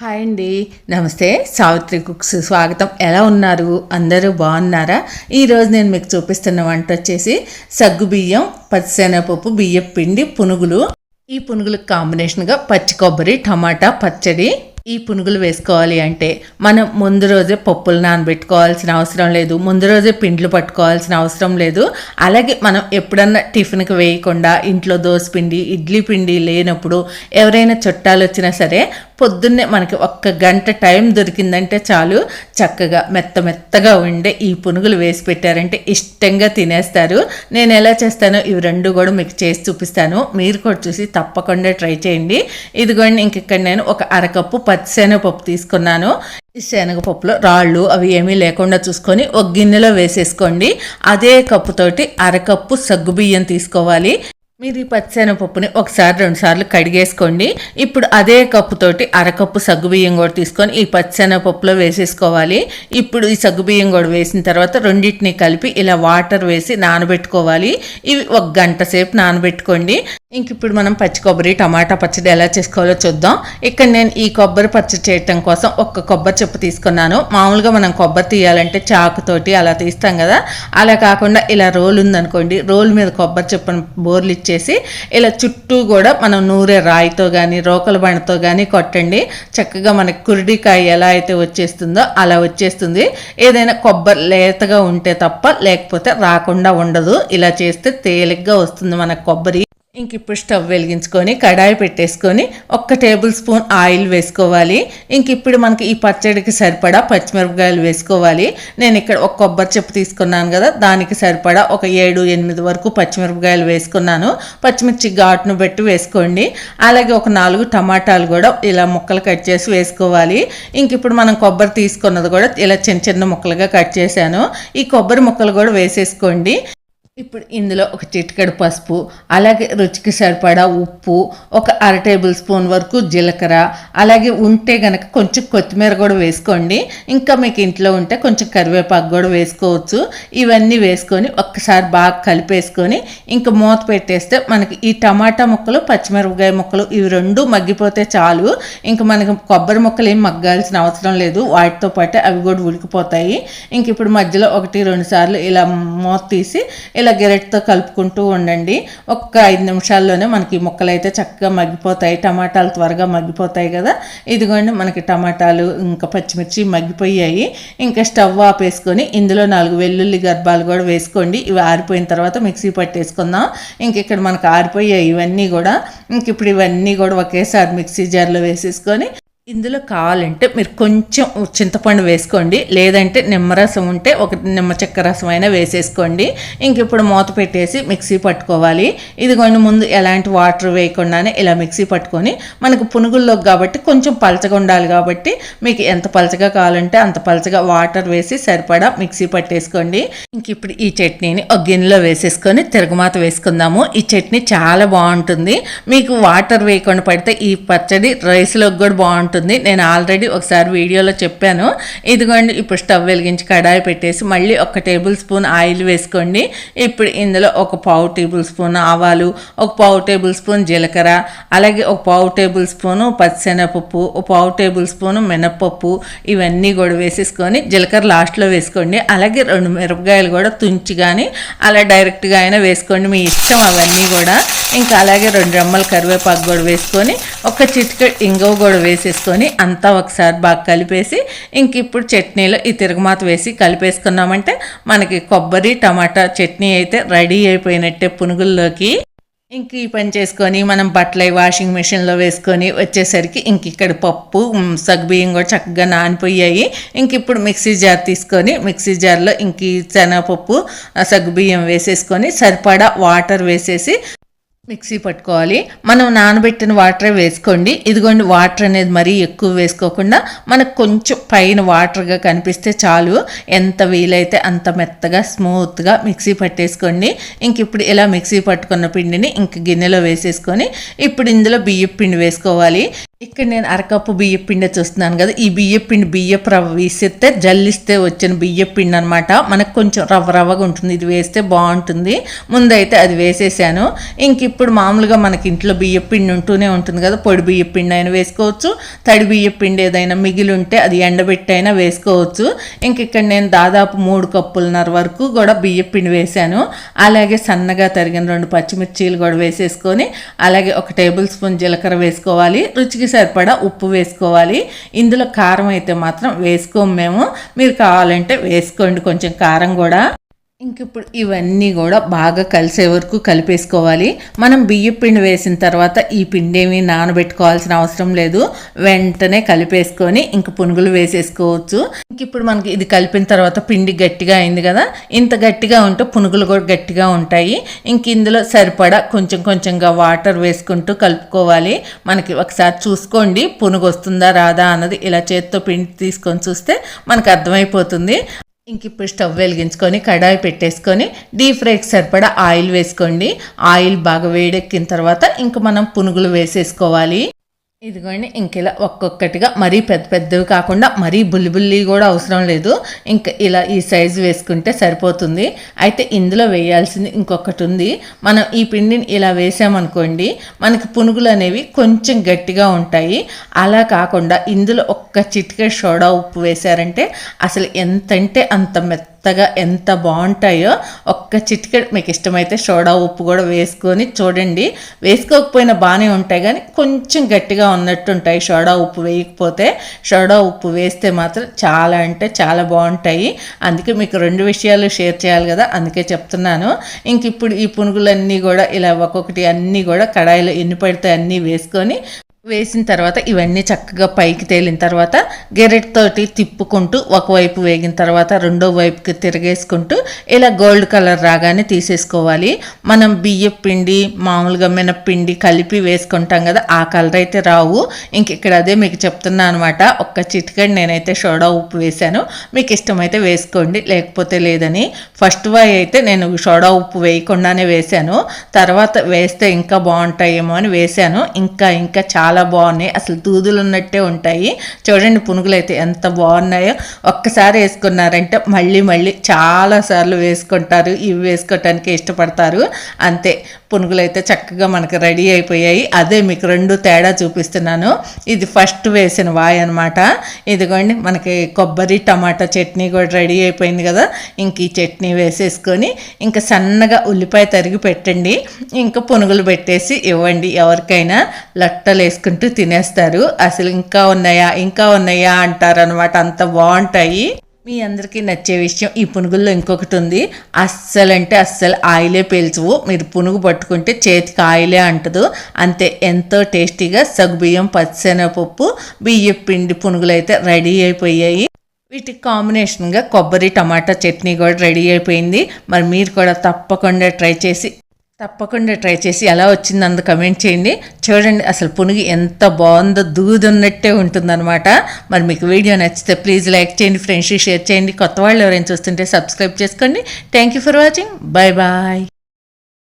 Hi అండి. నమస్తే Savitri cooks స్వాగతం. ఎలా ఉన్నారు? అందరూ బాగున్నారా? ఈరోజు నేను మీకు చూపిస్తున్న వంట వచ్చేసి సగ్గు బియ్యం పచ్చిశనగపప్పు బియ్యం పిండి పునుగులు. ఈ పునుగులకు కాంబినేషన్గా పచ్చి కొబ్బరి టమాటా పచ్చడి ఈ పునుగులు వేసుకోవాలి అంటే మనం ముందు రోజే పప్పులు నానబెట్టుకోవాల్సిన అవసరం లేదు. ముందు రోజే పిండ్లు పట్టుకోవాల్సిన అవసరం లేదు. అలాగే మనం ఎప్పుడన్నా టిఫిన్కి వేయకుండా ఇంట్లో దోశ పిండి ఇడ్లీ పిండి లేనప్పుడు ఎవరైనా చుట్టాలు వచ్చినా సరే పొద్దున్నే మనకి ఒక్క గంట టైం దొరికిందంటే చాలు. చక్కగా మెత్త మెత్తగా ఉండే ఈ పునుగులు వేసి పెట్టారంటే ఇష్టంగా తినేస్తారు. నేను ఎలా చేస్తానో ఇవి రెండు కూడా మీకు చేసి చూపిస్తాను. మీరు కూడా చూసి తప్పకుండా ట్రై చేయండి. ఇదిగోండి ఇంక ఇక్కడ నేను ఒక అరకప్పు పచ్చిశనగపప్పు తీసుకున్నాను. ఈ శనగపప్పులో రాళ్ళు అవి ఏమీ లేకుండా చూసుకొని ఒక గిన్నెలో వేసేసుకోండి. అదే కప్పుతోటి అరకప్పు సగ్గుబియ్యం తీసుకోవాలి. మీరు ఈ పచ్చిశనగపప్పుని ఒకసారి రెండు సార్లు కడిగేసుకోండి. ఇప్పుడు అదే కప్పుతోటి అరకప్పు సగ్గుబియ్యం కూడా తీసుకొని ఈ పచ్చిశనగపప్పులో వేసేసుకోవాలి. ఇప్పుడు ఈ సగ్గుబియ్యం కూడా వేసిన తర్వాత రెండింటిని కలిపి ఇలా వాటర్ వేసి నానబెట్టుకోవాలి. ఇవి ఒక గంట సేపు నానబెట్టుకోండి. ఇంక ఇప్పుడు మనం పచ్చి కొబ్బరి టమాటా పచ్చడి ఎలా చేసుకోవాలో చూద్దాం. ఇక్కడ నేను ఈ కొబ్బరి పచ్చడి చేయటం కోసం ఒక్క కొబ్బరి చెప్పు తీసుకున్నాను. మామూలుగా మనం కొబ్బరి తీయాలంటే చాకుతోటి అలా తీస్తాం కదా. అలా కాకుండా ఇలా రోల్ ఉందనుకోండి రోల్ మీద కొబ్బరి చెప్పును బోర్లు ఇచ్చేసి ఇలా చుట్టూ కూడా మనం నూరే రాయితో కానీ రోకల బండతో కానీ కొట్టండి. చక్కగా మనకి కురిడికాయ ఎలా అయితే వచ్చేస్తుందో అలా వచ్చేస్తుంది. ఏదైనా కొబ్బరి లేతగా ఉంటే తప్ప లేకపోతే రాకుండా ఉండదు. ఇలా చేస్తే తేలిగ్గా వస్తుంది మనకు కొబ్బరి. ఇంక ఇప్పుడు స్టవ్ వెలిగించుకొని కడాయి పెట్టేసుకొని ఒక్క టేబుల్ స్పూన్ ఆయిల్ వేసుకోవాలి. ఇంక ఇప్పుడు మనకి ఈ పచ్చడికి సరిపడా పచ్చిమిరపకాయలు వేసుకోవాలి. నేను ఇక్కడ ఒక కొబ్బరి చెప్పు తీసుకున్నాను కదా దానికి సరిపడా ఒక ఏడు ఎనిమిది వరకు పచ్చిమిరపకాయలు వేసుకున్నాను. పచ్చిమిర్చి ఘాటును పెట్టి వేసుకోండి. అలాగే ఒక నాలుగు టమాటాలు కూడా ఇలా ముక్కలు కట్ చేసి వేసుకోవాలి. ఇంక ఇప్పుడు మనం కొబ్బరి తీసుకున్నది కూడా ఇలా చిన్న చిన్న ముక్కలుగా కట్ చేశాను. ఈ కొబ్బరి ముక్కలు కూడా వేసేసుకోండి. ఇప్పుడు ఇందులో ఒక చిటికెడు పసుపు అలాగే రుచికి సరిపడా ఉప్పు ఒక అర టేబుల్ స్పూన్ వరకు జీలకర్ర అలాగే ఉంటే గనక కొంచెం కొత్తిమీర కూడా వేసుకోండి. ఇంకా మీకు ఇంట్లో ఉంటే కొంచెం కరివేపాకు కూడా వేసుకోవచ్చు. ఇవన్నీ వేసుకొని ఒక్కసారి బాగా కలిపేసుకొని ఇంకా మూత పెట్టేస్తే మనకి ఈ టమాటా ముక్కలు పచ్చిమిరపకాయ ముక్కలు ఇవి రెండు మగ్గిపోతే చాలు. ఇంకా మనకి కొబ్బరి ముక్కలు ఏం మగ్గాల్సిన అవసరం లేదు. వాటితో పాటు అవి కూడా ఉడికిపోతాయి. ఇంక ఇప్పుడు మధ్యలో ఒకటి రెండు సార్లు ఇలా మూత తీసి ఇలా ఇలా గెరెట్తో కలుపుకుంటూ ఉండండి. ఒక్క ఐదు నిమిషాల్లోనే మనకి ముక్కలు అయితే చక్కగా మగ్గిపోతాయి. టమాటాలు త్వరగా మగ్గిపోతాయి కదా. ఇదిగోండి మనకి టమాటాలు ఇంకా పచ్చిమిర్చి మగ్గిపోయాయి. ఇంకా స్టవ్ ఆపేసుకొని ఇందులో నాలుగు వెల్లుల్లి గర్భాలు కూడా వేసుకోండి. ఇవి ఆరిపోయిన తర్వాత మిక్సీ పట్టేసుకుందాం. ఇంక ఇక్కడ మనకు ఆరిపోయాయి ఇవన్నీ కూడా. ఇంక ఇప్పుడు ఇవన్నీ కూడా ఒకేసారి మిక్సీ జార్లో వేసేసుకొని ఇందులో కావాలంటే మీరు కొంచెం చింతపండు వేసుకోండి. లేదంటే నిమ్మరసం ఉంటే ఒక నిమ్మ చెక్క రసం అయినా వేసేసుకోండి. ఇంక ఇప్పుడు మూత పెట్టేసి మిక్సీ పట్టుకోవాలి. ఇదిగోండి ముందు ఎలాంటి వాటర్ వేయకుండానే ఇలా మిక్సీ పట్టుకొని మనకు పునుగుల్లోకి కాబట్టి కొంచెం పలచగా ఉండాలి కాబట్టి మీకు ఎంత పలచగా కావాలంటే అంత పలచగా వాటర్ వేసి సరిపడా మిక్సీ పట్టేసుకోండి. ఇంక ఇప్పుడు ఈ చట్నీని ఒక గిన్నెలో వేసేసుకొని తిరగమాత వేసుకుందాము. ఈ చట్నీ చాలా బాగుంటుంది. మీకు వాటర్ వేయకుండా పడితే ఈ పచ్చడి రైస్లోకి కూడా బాగుంటుంది. ఉంటుంది. నేను ఆల్రెడీ ఒకసారి వీడియోలో చెప్పాను. ఇదిగోండి ఇప్పుడు స్టవ్ వెలిగించి కడాయి పెట్టేసి మళ్ళీ ఒక టేబుల్ స్పూన్ ఆయిల్ వేసుకోండి. ఇప్పుడు ఇందులో ఒక పావు టేబుల్ స్పూన్ ఆవాలు ఒక పావు టేబుల్ స్పూన్ జీలకర్ర అలాగే ఒక పావు టేబుల్ స్పూను పచ్చిశనగపప్పు ఒక పావు టేబుల్ స్పూను మినప్పప్పు ఇవన్నీ కూడా వేసేసుకొని జీలకర్ర లాస్ట్లో వేసుకోండి. అలాగే రెండు మిరపకాయలు కూడా తుంచి కానీ అలా డైరెక్ట్గా అయినా వేసుకోండి. మీ ఇష్టం అవన్నీ కూడా. ఇంకా అలాగే రెండు రెమ్మల కరివేపాకు కూడా వేసుకొని ఒక చిటిక ఇంగవ కూడా వేసేసుకొని అంతా ఒకసారి బాగా కలిపేసి ఇంక ఇప్పుడు చట్నీలో ఈ తిరగమాత వేసి కలిపేసుకున్నామంటే మనకి కొబ్బరి టమాటా చట్నీ అయితే రెడీ అయిపోయినట్టే పునుగుల్లోకి. ఇంక ఈ పని చేసుకొని మనం బట్టలు వాషింగ్ మిషన్లో వేసుకొని వచ్చేసరికి ఇంక ఇక్కడ పప్పు సగ్బియ్యం కూడా చక్కగా నానిపోయాయి. ఇంక ఇప్పుడు మిక్సీ జార్ తీసుకొని మిక్సీ జార్లో ఇంక శనగపప్పు సగ్గుబియ్యం వేసేసుకొని సరిపడా వాటర్ వేసేసి మిక్సీ పట్టుకోవాలి. మనం నానబెట్టిన వాటరే వేసుకోండి. ఇదిగోండి వాటర్ అనేది మరీ ఎక్కువ వేసుకోకుండా మనకు కొంచెం పైన వాటర్గా కనిపిస్తే చాలు. ఎంత వీలైతే అంత మెత్తగా స్మూత్గా మిక్సీ పట్టేసుకోండి. ఇంక ఇప్పుడు ఇలా మిక్సీ పట్టుకున్న పిండిని ఇంక గిన్నెలో వేసేసుకొని ఇప్పుడు ఇందులో బియ్యం పిండి వేసుకోవాలి. ఇక్కడ నేను అరకప్పు బియ్య పిండి చూస్తున్నాను కదా ఈ బియ్య పిండి బియ్యపు రవ్వ వేసిస్తే జల్లిస్తే వచ్చిన బియ్య పిండి అనమాట మనకు కొంచెం రవ్వ రవ్వగా ఉంటుంది ఇది వేస్తే బాగుంటుంది. ముందైతే అది వేసేసాను. ఇంక ఇప్పుడు మామూలుగా మనకి ఇంట్లో బియ్య పిండి ఉంటూనే ఉంటుంది కదా పొడి బియ్య పిండి అయినా వేసుకోవచ్చు. తడి బియ్య పిండి ఏదైనా మిగిలి ఉంటే అది ఎండబెట్టి అయినా వేసుకోవచ్చు. ఇంక ఇక్కడ నేను దాదాపు మూడు కప్పులన్నర వరకు కూడా బియ్య పిండి వేసాను. అలాగే సన్నగా తరిగిన రెండు పచ్చిమిర్చీలు కూడా వేసేసుకొని అలాగే ఒక టేబుల్ స్పూన్ జీలకర్ర వేసుకోవాలి. రుచికి సరిపడా ఉప్పు వేసుకోవాలి. ఇందులో కారం అయితే మాత్రం వేసుకోము మేము. మీరు కావాలంటే వేసుకోండి. కొంచెం కారం కూడా. ఇంక ఇప్పుడు ఇవన్నీ కూడా బాగా కలిసే వరకు కలిపేసుకోవాలి. మనం బియ్యం పిండి వేసిన తర్వాత ఈ పిండి ఏమి నానబెట్టుకోవాల్సిన అవసరం లేదు. వెంటనే కలిపేసుకొని ఇంక పునుగులు వేసేసుకోవచ్చు. ఇంక ఇప్పుడు మనకి ఇది కలిపిన తర్వాత పిండి గట్టిగా అయింది కదా. ఇంత గట్టిగా ఉంటే పునుగులు కూడా గట్టిగా ఉంటాయి. ఇంక ఇందులో సరిపడా కొంచెం కొంచెంగా వాటర్ వేసుకుంటూ కలుపుకోవాలి. మనకి ఒకసారి చూసుకోండి పునుగు వస్తుందా రాదా అన్నది ఇలా చేత్తో పిండి తీసుకొని చూస్తే మనకు అర్థమైపోతుంది. ఇంక ఇప్పుడు స్టవ్ వెలిగించుకొని కడాయి పెట్టేసుకొని డీప్ ఫ్రైకి సరిపడా ఆయిల్ వేసుకోండి. ఆయిల్ బాగా వేడెక్కిన తర్వాత ఇంక మనం పునుగులు వేసేసుకోవాలి. ఇదిగోండి ఇంక ఇలా ఒక్కొక్కటిగా మరీ పెద్ద పెద్దవి కాకుండా మరీ బుల్లి కూడా అవసరం లేదు. ఇంకా ఇలా ఈ సైజు వేసుకుంటే సరిపోతుంది. అయితే ఇందులో వేయాల్సింది ఇంకొకటి ఉంది. మనం ఈ పిండిని ఇలా వేసామనుకోండి మనకి పునుగులు అనేవి కొంచెం గట్టిగా ఉంటాయి. అలా కాకుండా ఇందులో ఒక్క చిటికే సోడా ఉప్పు వేశారంటే అసలు ఎంతంటే అంత మెత్త మెత్తగా ఎంత బాగుంటాయో ఒక్క చిటికెడ్ మీకు ఇష్టమైతే సోడా ఉప్పు కూడా వేసుకొని చూడండి. వేసుకోకపోయినా బాగానే ఉంటాయి కానీ కొంచెం గట్టిగా ఉన్నట్టు ఉంటాయి. సోడా ఉప్పు వేయకపోతే సోడా ఉప్పు వేస్తే మాత్రం చాలా అంటే చాలా బాగుంటాయి. అందుకే మీకు రెండు విషయాలు షేర్ చేయాలి కదా అందుకే చెప్తున్నాను. ఇంక ఇప్పుడు ఈ పునుగులన్నీ కూడా ఇలా ఒక్కొక్కటి అన్నీ కూడా కడాయిలో ఎన్ని పడితే అన్నీ వేసుకొని వేసిన తర్వాత ఇవన్నీ చక్కగా పైకి తేలిన తర్వాత గెరెట్తోటి తిప్పుకుంటూ ఒకవైపు వేగిన తర్వాత రెండో వైపుకి తిరగేసుకుంటూ ఇలా గోల్డ్ కలర్ రాగానే తీసేసుకోవాలి. మనం బియ్య పిండి మామూలుగా మినప్పిండి కలిపి వేసుకుంటాం కదా ఆ కలర్ అయితే రావు. ఇంక ఇక్కడ అదే మీకు చెప్తున్నా అనమాట ఒక్క చిటికడి నేనైతే సోడా ఉప్పు వేశాను. మీకు ఇష్టమైతే వేసుకోండి లేకపోతే లేదని. ఫస్ట్ వై అయితే నేను సోడా ఉప్పు వేయకుండానే వేశాను. తర్వాత వేస్తే ఇంకా బాగుంటాయేమో అని వేశాను. ఇంకా ఇంకా చాలా చాలా బాగున్నాయి. అసలు దూదులు ఉన్నట్టే ఉంటాయి. చూడండి పునుగులు అయితే ఎంత బాగున్నాయో. ఒక్కసారి వేసుకున్నారంటే మళ్ళీ మళ్ళీ చాలాసార్లు వేసుకుంటారు. ఇవి వేసుకోవటానికి ఇష్టపడతారు. అంతే. పునుగులు అయితే చక్కగా మనకు రెడీ అయిపోయాయి. అదే మీకు రెండు తేడా చూపిస్తున్నాను. ఇది ఫస్ట్ వేసిన వాయ్ అనమాట ఇదిగోండి మనకి కొబ్బరి టమాటా చట్నీ కూడా రెడీ అయిపోయింది కదా. ఇంక ఈ చట్నీ వేసేసుకొని ఇంకా సన్నగా ఉల్లిపాయ తరిగి పెట్టండి. ఇంకా పునుగులు పెట్టేసి ఇవ్వండి. ఎవరికైనా లట్టలు వేసుకుంటూ తినేస్తారు. అసలు ఇంకా ఉన్నాయా ఇంకా ఉన్నాయా అంటారనమాట అంత బాగుంటాయి. మీ అందరికీ నచ్చే విషయం ఈ పునుగుల్లో ఇంకొకటి ఉంది. అస్సలు అంటే అస్సలు ఆయిలే పీల్చవు. మీరు పునుగు పట్టుకుంటే చేతికి ఆయిలే అంటదు. అంతే ఎంతో టేస్టీగా సగ్గుబియ్యం పచ్చిశనగపప్పు బియ్యం పిండి పునుగులు అయితే రెడీ అయిపోయాయి. వీటికి కాంబినేషన్గా కొబ్బరి టమాటా చట్నీ కూడా రెడీ అయిపోయింది. మరి మీరు కూడా తప్పకుండా ట్రై చేసి తప్పకుండా ట్రై చేసి ఎలా వచ్చింది అందు కమెంట్ చేయండి. చూడండి అసలు పునుగు ఎంత బాగుందో దూదున్నట్టే ఉంటుందన్నమాట. మరి మీకు వీడియో నచ్చితే ప్లీజ్ లైక్ చేయండి ఫ్రెండ్స్కి షేర్ చేయండి. కొత్త వాళ్ళు ఎవరైనా చూస్తుంటే సబ్స్క్రైబ్ చేసుకోండి. Thank you for watching bye bye